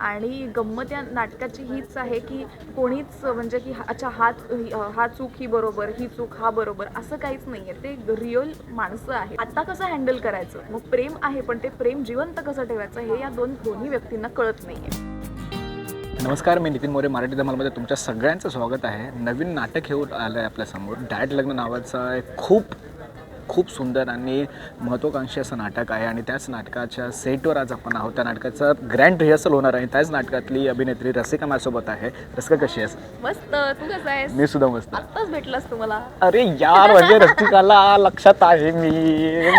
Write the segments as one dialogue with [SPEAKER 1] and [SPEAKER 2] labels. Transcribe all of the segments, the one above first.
[SPEAKER 1] आणि गंमत या नाटकाची हीच आहे की कोणीच म्हणजे की अच्छा हा हा चूक ही बरोबर ही चूक हा बरोबर असं काहीच नाही आहे ते रिअल माणसं आहे आता कसं हँडल करायचं? मग प्रेम आहे पण ते प्रेम जिवंत कसं ठेवायचं हे या दोन दोन्ही व्यक्तींना कळत नाही आहे
[SPEAKER 2] नमस्कार मी नितीन मोरे मराठी धमालमध्ये तुमच्या सगळ्यांचं स्वागत आहे. नवीन नाटक घेऊन आलं आहे आपल्यासमोर. डॅड लग्न नावाचं एक खूप खूप सुंदर आणि महत्त्वाकांक्षी असं नाटक आहे आणि त्याच नाटकाच्या सेटवर आज आपण आहोत. त्या नाटकाचं ग्रँड रिहर्सल होणार आहे. त्याच नाटकातली अभिनेत्री रसिका माझ्यासोबत आहे. रसिका कशी आहेस?
[SPEAKER 1] मस्त. तू कसं आहेस?
[SPEAKER 2] मी सुद्धा मस्त.
[SPEAKER 1] आत्ताच भेटलास तुम्हाला.
[SPEAKER 2] अरे यार म्हणजे रसिकाला लक्षात आहे मी.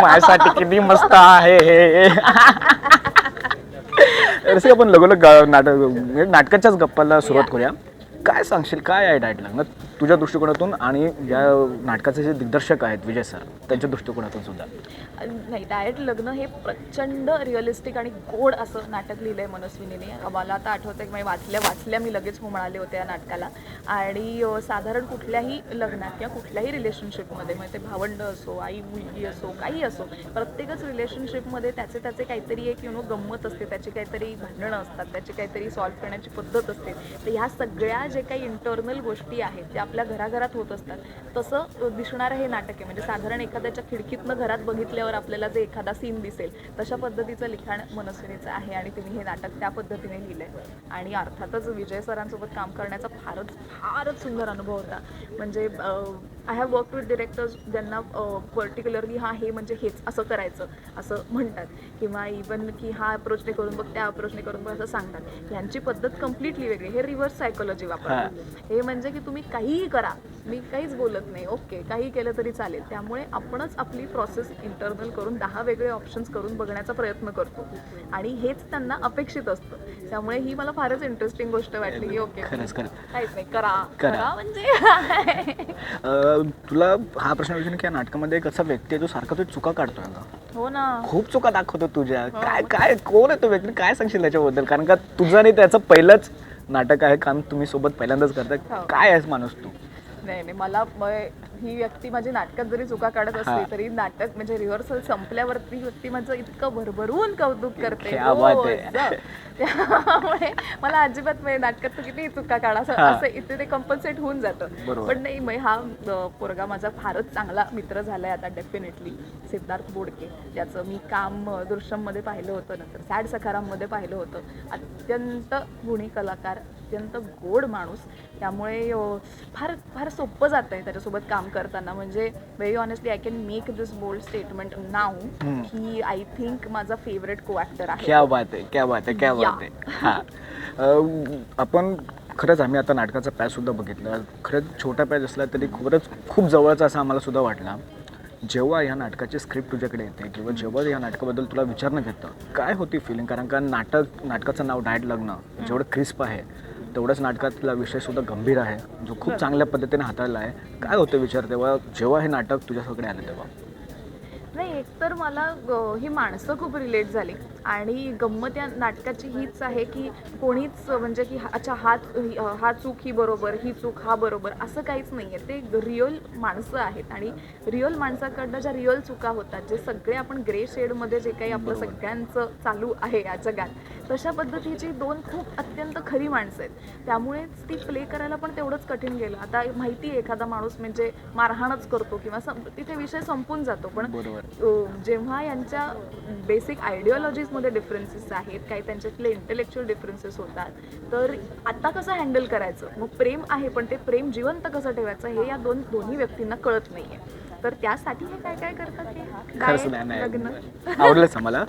[SPEAKER 2] माझ्यासाठी किती मस्त आहे हे. रसिका आपण लगोलग नाटक नाटकाच्याच गप्पाला सुरुवात करूया. काय सांगशील? काय आहे डायट लग्न तुझ्या दृष्टिकोनातून आणि या नाटकाचे जे दिग्दर्शक आहेत विजय सर त्यांच्या दृष्टिकोनातून सुद्धा.
[SPEAKER 1] नाही डायट लग्न हे प्रचंड रिअलिस्टिक आणि गोड असं नाटक लिहिलं आहे मनस्विनीने. मला आता आठवतं की मी वाचल्या वाचल्या मी लगेच हो म्हणाले होते या नाटकाला. आणि साधारण कुठल्याही लग्नात किंवा कुठल्याही रिलेशनशिपमध्ये म्हणजे ते भावंड असो आई मुलगी असो काही असो प्रत्येकच रिलेशनशिपमध्ये त्याचे त्याचे काहीतरी एक यु नो गंमत असते. त्याची काहीतरी भांडणं असतात. त्याची काहीतरी सॉल्व्ह करण्याची पद्धत असते. तर ह्या सगळ्या जे काही इंटरनल गोष्टी आहेत त्या आपल्या घराघरात होत असतात. तसं दिसणारं हे नाटक आहे. म्हणजे साधारण एखाद्याच्या खिडकीतनं घरात बघितल्यावर आपल्याला जे एखादा सीन दिसेल तशा पद्धतीचं लिखाण मनस्विनीचं आहे आणि तिने हे नाटक त्या पद्धतीने लिहिलं आहे आणि अर्थातच विजय सरांसोबत काम करण्याचा फारच फारच सुंदर अनुभव होता. म्हणजे I have work with directors ज्यांना पर्टिक्युलरली हा हे म्हणजे हेच असं करायचं असं म्हणतात. किंवा इवन की हा अप्रोचने करून बघ त्या अप्रोचने करून बघ असं सांगतात. यांची पद्धत कम्प्लिटली वेगळी. हे रिव्हर्स सायकोलॉजी हे. म्हणजे की तुम्ही काहीही करा. मी काहीच बोलत नाही. ओके काही केलं तरी चालेल. त्यामुळे आपणच आपली प्रोसेस इंटरनल करून दहा वेगळे ऑप्शन्स करून बघण्याचा प्रयत्न करतो. आणि हेच त्यांना अपेक्षित असतं. त्यामुळे ही मला फारच इंटरेस्टिंग गोष्ट वाटली. की ओके.
[SPEAKER 2] खरंच खरंच.
[SPEAKER 1] काहीच नाही. करा.
[SPEAKER 2] करा.
[SPEAKER 1] म्हणजे.
[SPEAKER 2] तुला हा प्रश्न विचारून की नाटकामध्ये एक असा व्यक्ती आहे जो सारखा तो चुका काढतोय का
[SPEAKER 1] हो ना.
[SPEAKER 2] खूप चुका दाखवतो तुझ्या. काय काय कोण आहे तो व्यक्ती? काय सांगशील त्याच्याबद्दल? कारण का तुझं आणि त्याचं पहिलंच नाटक आहे काम तुम्ही सोबत पहिल्यांदाच करताय
[SPEAKER 1] हो.
[SPEAKER 2] काय आहेस माणूस तू
[SPEAKER 1] नाही नाही मला म- ही व्यक्ती माझी नाटकात जरी चुका काढत
[SPEAKER 2] हा.
[SPEAKER 1] असली तरी नाटक म्हणजे रिहर्सल संपल्यावरती ही व्यक्ती माझं इतकं भरभरून कौतुक करते. रोज. त्यामुळे मला अजिबात म्हणजे नाटकात तू किती चुका काढा असं
[SPEAKER 2] हा.
[SPEAKER 1] इथे ते कंपल्सेट होऊन जातं. पण नाही मग हा पोरगा माझा फारच चांगला मित्र झालाय आता डेफिनेटली सिद्धार्थ बोडके ज्याचं मी काम दृश्यममध्ये पाहिलं होतं नंतर सॅड सखाराममध्ये पाहिलं होतं अत्यंत गुणी कलाकार अत्यंत गोड माणूस त्यामुळे फार फार सोपं जातं आहे त्याच्यासोबत काम करताना. म्हणजे very honestly I can make this bold statement नाव. की आय थिंक माझा फेवरेट को ॲक्टर आहे.
[SPEAKER 2] क्या बात आहे क्या बात आहे क्या. बात आहे. हा. आपण खरंच आम्ही आता नाटकाचा पॅच सुद्धा बघितला. खरंच छोटा पॅच असला तरी खरंच खूप जवळचा असा आम्हाला सुद्धा वाटला. जेव्हा या नाटकाची स्क्रिप्ट तुझ्याकडे येते किंवा जेव्हा या नाटकाबद्दल तुला विचारणं घेतं काय होती फिलिंग कारण का नाटक नाटकाचं नाव डायट लग्न जेवढं क्रिस्प आहे तेवढंच नाटकातला विषय सुद्धा गंभीर आहे. जो खूप चांगल्या पद्धतीने हाताळला आहे. काय होतं विचार तेव्हा? जेव्हा हे नाटक तुझ्याकडे आलं तेव्हा?
[SPEAKER 1] नाही एकतर मला ही माणसं खूप रिलेट झाली. आणि गंमत या नाटकाची हीच आहे की कोणीच म्हणजे की अच्छा हा ही- चूक ही बरोबर ही चूक हा बरोबर असं काहीच नाही आहे ते रिअल माणसं आहेत आणि रिअल माणसाकडनं ज्या रिअल चुका होतात जे सगळे आपण ग्रे शेडमध्ये जे काही आपलं. सगळ्यांचं चालू आहे या जगात तशा पद्धतीची दोन खूप अत्यंत खरी माणसं आहेत. त्यामुळेच ती प्ले करायला पण तेवढंच कठीण गेलं. आता माहिती आहे एखादा माणूस म्हणजे मारहाणच करतो किंवा तिथे विषय संपून जातो. पण जेव्हा यांच्या बेसिक आयडिओलॉजीजमध्ये डिफरन्सेस आहेत काही त्यांच्यातले इंटेलेक्च्युअल डिफरन्सेस होतात. तर आता कसं हँडल करायचं? मग प्रेम आहे पण ते प्रेम जिवंत कसं ठेवायचं? हे या दोन दोन्ही व्यक्तींना कळत नाहीये. तर त्यासाठी हे काय काय करतात हे
[SPEAKER 2] खरंच नाही
[SPEAKER 1] लग्न.
[SPEAKER 2] नाही आवडलंच आम्हाला.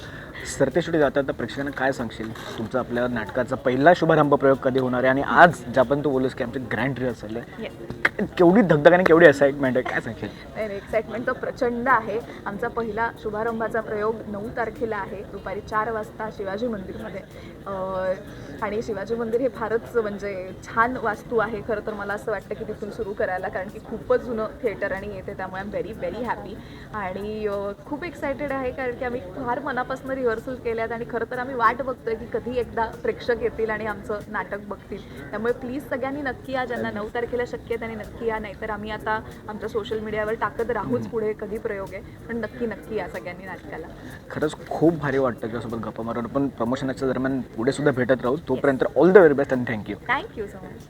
[SPEAKER 2] सरतेशेवटी जाता तर प्रेक्षकांना काय सांगशील? तुमचा आपल्या नाटकाचा पहिला शुभारंभ प्रयोग कधी होणार आहे? आणि आज ज्या पण तू बोलूस की आमची ग्रँड रिहर्सल आहे.
[SPEAKER 1] Yes.
[SPEAKER 2] केवढी धगधग आणि केवढी एक्साइटमेंट आहे? काय सांगशील?
[SPEAKER 1] नाही एक्साइटमेंट तर प्रचंड आहे. आमचा पहिला शुभारंभाचा प्रयोग नऊ तारखेला आहे दुपारी चार वाजता शिवाजी मंदिरमध्ये. अं, आणि शिवाजी मंदिर हे फारच म्हणजे छान वास्तू आहे. खरं तर मला असं वाटतं की तिथून सुरू करायला कारण की खूपच जुनं थिएटर आणि येते त्यामुळे I am very very happy आणि खूप एक्सायटेड आहे कारण की आम्ही फार मनापासून रिहर्सल केल्यात आणि खरं तर आम्ही वाट बघतोय की कधी एकदा प्रेक्षक येतील आणि आमचं नाटक बघतील. त्यामुळे प्लीज सगळ्यांनी नक्की या ज्यांना नऊ तारखेला शक्य आहे त्यांनी नक्की या नाहीतर आम्ही आता आमच्या सोशल मीडियावर टाकत राहूच पुढे कधी प्रयोग आहे पण नक्की नक्की या सगळ्यांनी नाटकाला.
[SPEAKER 2] खरंच खूप भारी वाटतं तुझ्यासोबत गप्पा मारून पण प्रमोशनाच्या दरम्यान पुढे सुद्धा भेटत राहू तोपर्यंत ऑल द व्हेरी बेस्ट आणि थँक्यू
[SPEAKER 1] थँक्यू सो मच